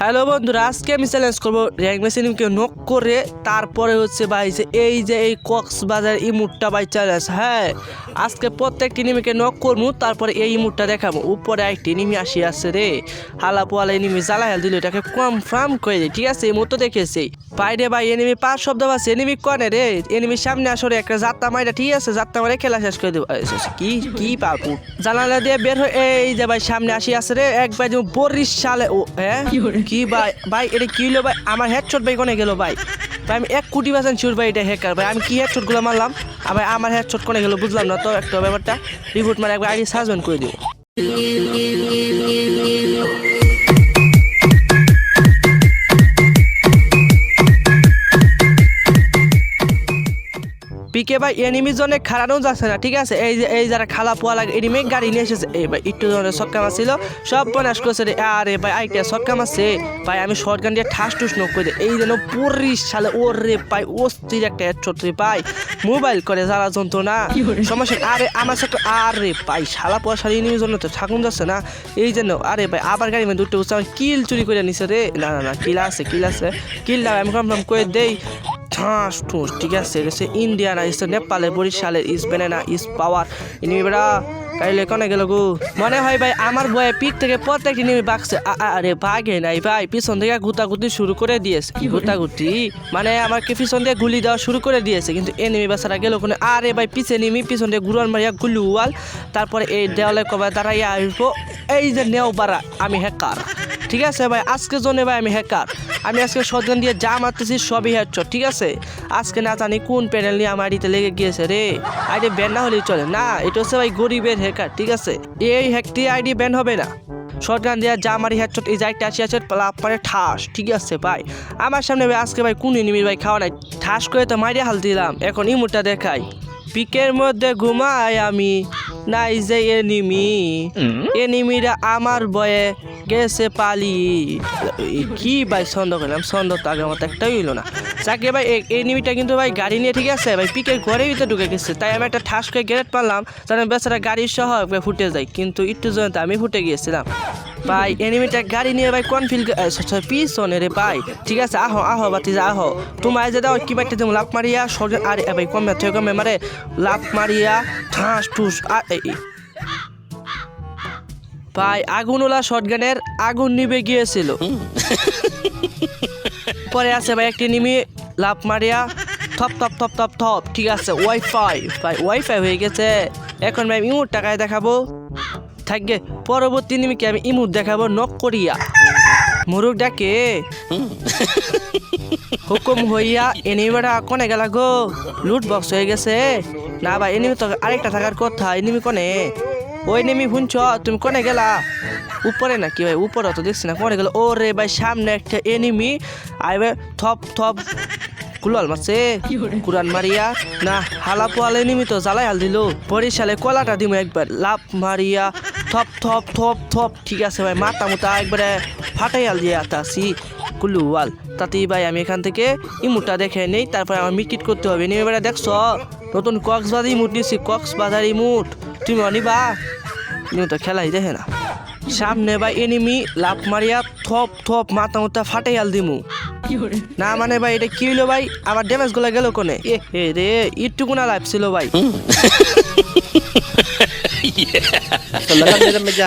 Hello বন্ধুরা, আজকে আমি চ্যালেঞ্জ করব র্যাঙ্ক মেশিনকে নক করে তারপরে হচ্ছে ভাই এই যে এই কক্সবাজার ইমুটটা বাই চ্যালেঞ্জ হ্যাঁ। আজকে প্রত্যেকটি নিমিকে নক করব তারপরে এই ইমুটটা দেখাবো উপরে একটি নিমি আসি আছে রে। হালা পোয়ালা নিমি জ্বালা হেল দিল, এটাকে কনফার্ম করে দিই ঠিক আছে? এই মতো দেখেছি। বাইরে ভাই এনিমি পাঁচ শব্দ আছে এনিমি কনে রে? এনিমি সামনে আসরে একটা যাত্রা মাইরা, ঠিক আছে? যাত্রা মারে খেলা শেষ করে দেবো। কি কি পাপু জানালা দিয়ে বের হয়ে, এই যে ভাই সামনে আসি আছে রে একবার যে বরিশ সালে ও হ্যাঁ? কি ভাই? ভাই, এটা কি হলো ভাই? আমার হেডশট ভাই কোনে গেল ভাই? ভাই, আমি এক কোটি পার্সেন্ট শিওর ভাই এটা হ্যাকার ভাই, আমি কি হেডশটগুলো মারলাম? আবার আমার হেডশট কোনে গেল বুঝলাম না তো একটা ব্যাপারটা। রিপোর্ট মারে, একবার আইডি সাসপেন্ড করে দিব পিকে ভাই এনিমি জনে খারানো যাচ্ছে না ঠিক আছে? এই যে এই যারা খালা পোয়া লাগে এনিমি গাড়ি নিয়ে এসেছে। এই ভাই একটু জনের সক্কা মারছিল সব বনাশ করছে রে। আরে ভাই আইটা সক্কা মারছে ভাই আমি শর্ট গান দিয়ে ঠাস টুস নক করে। এই যেন পরিশ সালে ওর রে ভাই অস্থির একটা হেডশট রে ভাই। মোবাইল করে জ্বালা যন্ত্রণা সমস্যা আরে আমার সাথে আরে ভাই শালা পোয়া শালি এনিমির জন্য তো ঠাকুন যাচ্ছে না। এই জন্য আরে ভাই আবার গাড়ি মানে দুটো আমার কিল চুরি করে নিছে রে। না না না কিল আছে কিল আছে। কিল না আমি কনফার্ম করে দেই। ঠাস ঠুস ঠিক আছে? এটা হচ্ছে ইন্ডিয়ানা ইস নেপালের বরিশালের ইস বেনানা ইস পাওয়ার ইনিমি বেড়া কাইলে কনে গেল গো? মনে হয় ভাই, আমার বয়ে পিক থেকে প্রত্যেকটি নিমি আ- আরে বাঘে নাই ভাই, পিছন থেকে গুতাগুতি শুরু করে দিয়েছে। গুতাগুতি? মানে আমাকে পিছন দিয়ে গুলি দেওয়া শুরু করে দিয়েছে, কিন্তু এনিমি বাসারা গেল কোনে? আরে ভাই, পিছে নিমি পিছন দিয়ে গুরুয়ান মারিয়া গুলি উয়াল তারপরে এই দেওয়ালে কবে দাঁড়াইয়া আসব? এই যে নেও বাড়া আমি হ্যাকার ঠিক আছে ভাই? আজকে জন্য ভাই আমি হ্যাকার আমি আজকে সদগান দিয়ে যা মারতেছি সবই হেডশট ঠিক আছে? আজকে না জানি কোন প্যানেল নিয়ে আমার আইডিতে লেগে গিয়েছে রে। আইডি ব্যান না হলেই চলে। না, এটা হচ্ছে ভাই গরিবের হ্যাকার ঠিক আছে? এই হ্যাকটি আইডি ব্যান হবে না। শর্টগান দেওয়া যা মারি হেডশট এই যাইতে আসি আছে মানে ঠাস, ঠিক আছে ভাই? আমার সামনে ভাই আজকে ভাই কোন এনিমির ভাই খাওয়া নাই। ঠাস করে তো মারিয়া হাল দিলাম। এখন ইমুটা দেখাই। পিকের মধ্যে ঘুমাই আমি নাই যে এনিমি। এনিমিরা আমার বয়ে গেছে পালি। কি ভাই ছন্দ করলাম ছন্দ তো আগের মতো একটাই হইল না। চাকরি ভাই এনিমিটা কিন্তু ভাই গাড়ি নিয়ে ঠিক আছে ভাই পিকের ঘরের ভিতরে ঢুকে গেছে। তাই আমি একটা ঠাস করে গ্রেড পারলাম যেন বেচারা গাড়ির সহ ফুটে যায়। কিন্তু একটু জন্য আমি ফুটে গিয়েছিলাম। ভাই এনিমিটা গাড়ি নিয়ে ভাই কোন ফিল পিছনে রে ভাই ঠিক আছে, আহো আহো, বাতি যা, আহো। তোমায় যে দাও, কি বাইতে দেবো লাভ মারিয়া সরজন আরে ভাই কমে থেকে কমে মারে। লাভ মারিয়া, ঠাস, ঠুস আর। ভাই আগুনওয়ালা শটগানের আগুন নিবে গিয়েছিল। পরে আছে ভাই, একটি নিমি লাভ মারিয়া, থপ থপ থপ থপ থপ। ঠিক আছে ওয়াইফাই ভাই ওয়াইফাই হয়ে গেছে। এখন ভাই ইমুর টাকায় দেখাবো। থাকবে। পরবর্তী নিমিকে আমি ইমুর দেখাবো নক করিয়া। মুরুক ডাকে, হুকুম হইয়া এনিমিটা কনে গেলা গো? লুট বক্স হয়ে গেছে। না ভাই, এনিমি তো আরেকটা থাকার কথা, এনিমি কনে? ওই নেমি শুনছ? তুমি কনে গেলা? উপরে না কি ভাই, উপরে তো দেখছি না, কনে গেল? ও রে ভাই, সামনে একটা এনিমি, আইবে, থপ থপ, কুলাল মারছে, কুরান মারিয়া। না হালা পোয়ালে তো জ্বালাই হাল দিল। বরিশালে কলাটা দিমু একবার লাভ মারিয়া থপ থপ থপ থপ। ঠিক আছে ভাই, মাথা মুতা একবারে ফাটাই হাল দিয়ে আতাছি কুলু ওয়াল। তাতেই ভাই, আমি এখান থেকে ইমুটটা দেখে নেই, তারপরে আমার মিটকিট করতে হবে। নিয়ে এবারে দেখছ, নতুন কক্সবাজার ইমুট নিচ্ছি কক্সবাজার ইমুট। তুমি অনিবা? তুমি তো খেলাই দেখে না। সামনে ভাই এনিমি লাভ মারিয়া, থপ থপ, মাথা মুতা ফাটাই হাল দিমু। না মানে ভাই, এটা কি হইল ভাই? আমার ড্যামেজগুলো গেল কোনে? এ রে ইটুকুনা লাইফ ছিল ভাই। yeah. Talagang nila madya.